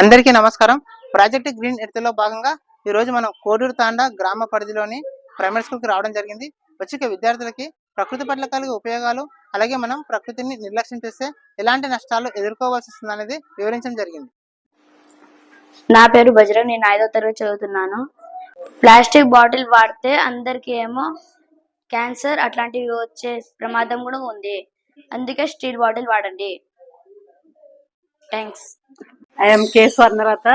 అందరికీ నమస్కారం. Project green ఎర్త్లో భాగంగా ఈ రోజు మనం కోడూరు తాండా గ్రామ పరిధిలోని ప్రైమరీ స్కూల్కి రావడం జరిగింది. వచ్చే విద్యార్థులకి ప్రకృతి పట్ల కలిగే ఉపయోగాలు అలాగే మనం ప్రకృతిని నిర్లక్ష్యం చేస్తే ఎలాంటి నష్టాలు ఎదుర్కోవాల్సి వస్తుంది అనేది వివరించడం జరిగింది. నా పేరు బజరంగ్ నేను ఐదో తరగతి చదువుతున్నాను. ప్లాస్టిక్ బాటిల్ వాడితే అందరికీ ఏమో క్యాన్సర్ అట్లాంటివి వచ్చే ప్రమాదం కూడా ఉంది. అందుకే స్టీల్ బాటిల్ వాడండి. Thanks. I'm K K. Swarnaratha,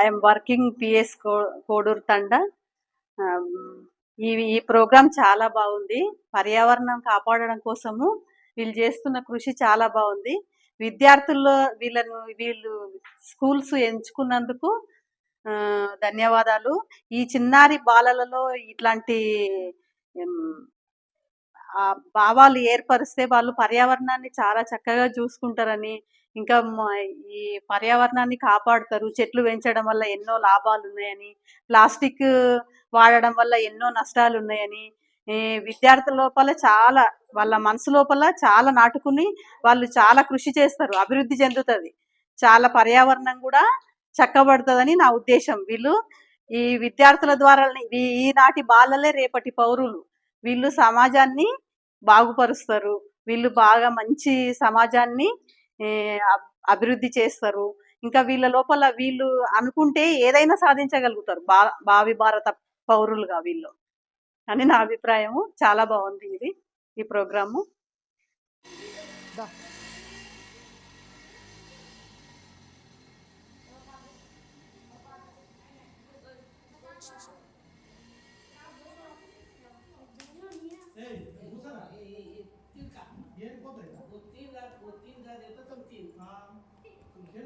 I'm working PS Koduru Thanda ఈ ఈ ప్రోగ్రామ్ చాలా బాగుంది. పర్యావరణం కాపాడడం కోసము వీళ్ళు చేస్తున్న కృషి చాలా బాగుంది. విద్యార్థుల్లో వీళ్ళను వీళ్ళు స్కూల్స్ ఎంచుకున్నందుకు ధన్యవాదాలు. ఈ చిన్నారి బాలలలో ఇట్లాంటి భావాలు ఏర్పరిస్తే వాళ్ళు పర్యావరణాన్ని చాలా చక్కగా చూసుకుంటారని ఇంకా ఈ పర్యావరణాన్ని కాపాడుతారు. చెట్లు పెంచడం వల్ల ఎన్నో లాభాలు ఉన్నాయని ప్లాస్టిక్ వాడడం వల్ల ఎన్నో నష్టాలు ఉన్నాయని ఈ విద్యార్థుల లోపల చాలా వాళ్ళ మనసు లోపల చాలా నాటుకుని వాళ్ళు చాలా కృషి చేస్తారు. అభివృద్ధి చెందుతుంది. చాలా పర్యావరణం కూడా చక్కబడుతుందని నా ఉద్దేశం. వీళ్ళు ఈ విద్యార్థుల ద్వారా ఈ- ఈనాటి బాలలే రేపటి పౌరులు. వీళ్ళు సమాజాన్ని బాగుపరుస్తారు. వీళ్ళు బాగా మంచి సమాజాన్ని అభివృద్ధి చేస్తారు. ఇంకా వీళ్ళ లోపల వీళ్ళు అనుకుంటే ఏదైనా సాధించగలుగుతారు. బా భావి భారత పౌరులుగా వీళ్ళు. అని నా అభిప్రాయము. చాలా బాగుంది ఇది ఈ programme.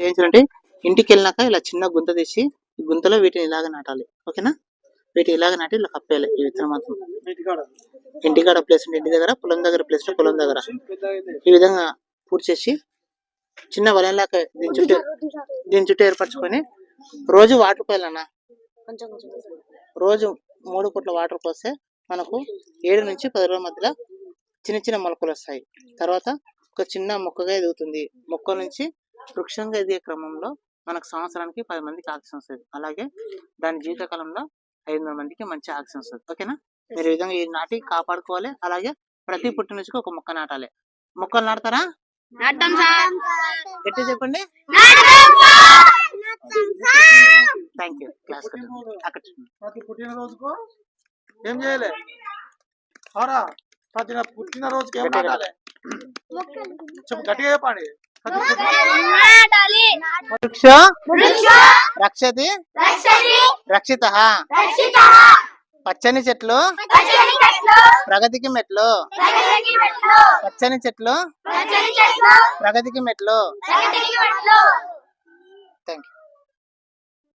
ఏం చేయాలంటే ఇంటికి వెళ్ళినాక ఇలా చిన్న గుంత తీసి ఈ గుంతలో వీటిని ఇలాగ నాటాలి. ఓకేనా? వీటిని ఇలాగ నాటి ఇలా కప్పేయాలి. ఈ విత్తనం మాత్రం ఇంటికాడ ప్లేస్ ఉంటే ఇంటి దగ్గర పొలం దగ్గర ప్లేస్ పొలం దగ్గర. ఈ విధంగా పూర్తి చేసి చిన్న వలయంలాగా దీని చుట్టూ దీని చుట్టూ ఏర్పరచుకొని రోజు వాటర్ పోయాలన్నా రోజు మూడు పూట్ల వాటర్ పోస్తే మనకు ఏడు నుంచి పది రోజుల మధ్యలో చిన్న చిన్న మొలకలు వస్తాయి. తర్వాత ఒక చిన్న మొక్కగా ఎదుగుతుంది. మొక్క నుంచి వృక్షంగా ఎదిగే క్రమంలో మనకు సంవత్సరానికి పది మందికి ఆక్సిజన్ వస్తుంది. అలాగే దాని జీవితకాలంలో ఐదు వందల మందికి మంచి ఆక్సిజన్ వస్తుంది. ఓకేనా? మీరు ఈ విధంగా ఈ నాటి కాపాడుకోవాలి. అలాగే ప్రతి పుట్టినరోజుకి ఒక మొక్క నాటాలి. మొక్కలు నాడతారా గట్టి చెప్పండి. థ్యాంక్ యూ క్లాస్ అక్కడ చూడండి. ప్రతి పుట్టినరోజుకు ఏం చేయాలి? ప్రతి పుట్టినరోజుకి ఏం. నాటాలి? చెప్పు గట్టిగా చెప్పండి. వృక్ష. రక్షతి. రక్షిత. పచ్చని చెట్లు. ప్రగతికి మెట్లు. పచ్చని చెట్లు. ప్రగతికి మెట్లు.